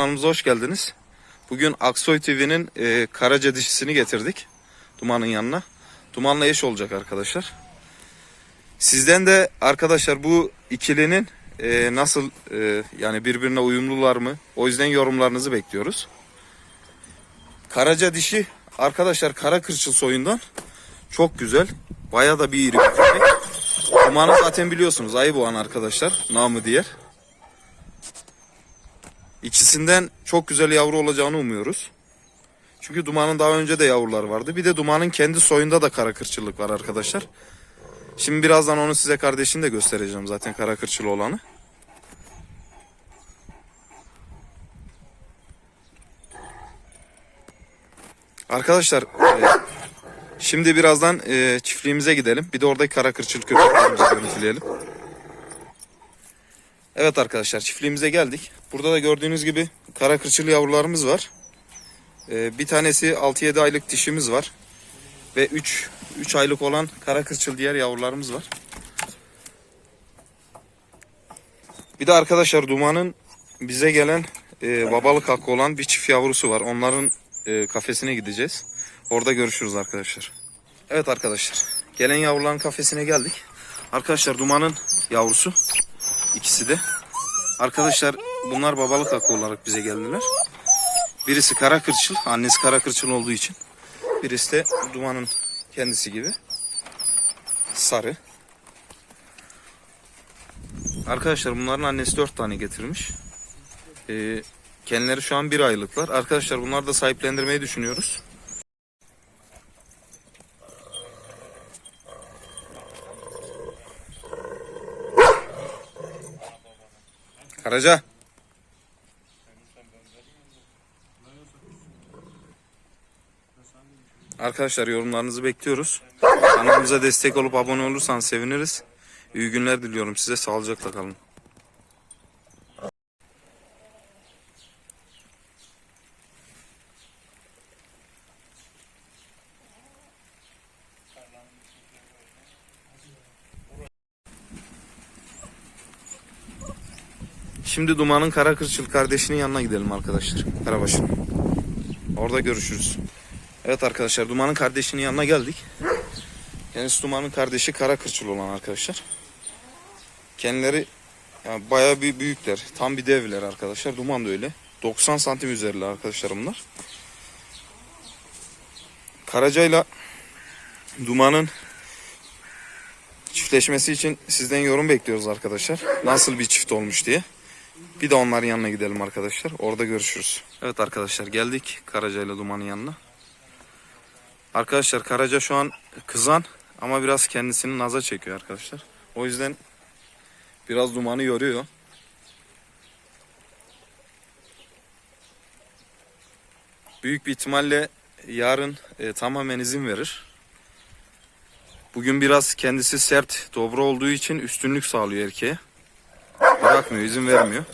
Kanalımıza hoş geldiniz. Bugün Aksoy TV'nin e, Karaca dişisini getirdik. Duman'ın yanına. Duman'la eş olacak arkadaşlar. Sizden de arkadaşlar bu ikilinin e, nasıl e, yani birbirine uyumlular mı? O yüzden yorumlarınızı bekliyoruz. Karaca dişi arkadaşlar kara kırçıl soyundan çok güzel. Baya da bir iri bir köpek. Duman'ı zaten biliyorsunuz Ayboğan arkadaşlar. Namı diğer. İkisinden çok güzel yavru olacağını umuyoruz. Çünkü Duman'ın daha önce de yavruları vardı. Bir de Duman'ın kendi soyunda da kara kırçıllık var arkadaşlar. Şimdi birazdan onu size kardeşini de göstereceğim zaten kara kırçılı olanı. Arkadaşlar e, şimdi birazdan e, çiftliğimize gidelim. Bir de oradaki kara kırçıl köpeklerimizi görüntüleyelim. Evet arkadaşlar çiftliğimize geldik. Burada da gördüğünüz gibi kara kırçılı yavrularımız var. Ee, bir tanesi 6-7 aylık dişimiz var. Ve 3 3 aylık olan kara kırçıl diğer yavrularımız var. Bir de arkadaşlar Duman'ın bize gelen e, babalık hakkı olan bir çift yavrusu var. Onların e, kafesine gideceğiz. Orada görüşürüz arkadaşlar. Evet arkadaşlar. Gelen yavruların kafesine geldik. Arkadaşlar Duman'ın yavrusu. İkisi de. Arkadaşlar bunlar babalık hakkı olarak bize geldiler. Birisi kara kırçıl, annesi kara kırçıl olduğu için. Birisi de dumanın kendisi gibi. Sarı. Arkadaşlar bunların annesi dört tane getirmiş. Ee, kendileri şu an bir aylıklar. Arkadaşlar bunları da sahiplendirmeyi düşünüyoruz. Karaca. Arkadaşlar yorumlarınızı bekliyoruz. Kanalımıza destek olup abone olursanız seviniriz. İyi günler diliyorum size. Sağlıcakla kalın. Şimdi Duman'ın kara kırçıl kardeşinin yanına gidelim arkadaşlar. Karabaş'ın. Orada görüşürüz. Evet arkadaşlar Duman'ın kardeşinin yanına geldik. Kendisi Duman'ın kardeşi kara kırçıl olan arkadaşlar. Kendileri yani bayağı bir büyükler. Tam bir devler arkadaşlar. Duman da öyle. 90 santim üzerinde arkadaşlar bunlar. Karaca'yla Duman'ın çiftleşmesi için sizden yorum bekliyoruz arkadaşlar. Nasıl bir çift olmuş diye. Bir de onların yanına gidelim arkadaşlar. Orada görüşürüz. Evet arkadaşlar geldik Karaca ile Duman'ın yanına. Arkadaşlar Karaca şu an kızan ama biraz kendisini naza çekiyor arkadaşlar. O yüzden biraz Duman'ı yoruyor. Büyük bir ihtimalle yarın e, tamamen izin verir. Bugün biraz kendisi sert, dobra olduğu için üstünlük sağlıyor erkeğe. Bırakmıyor, izin vermiyor.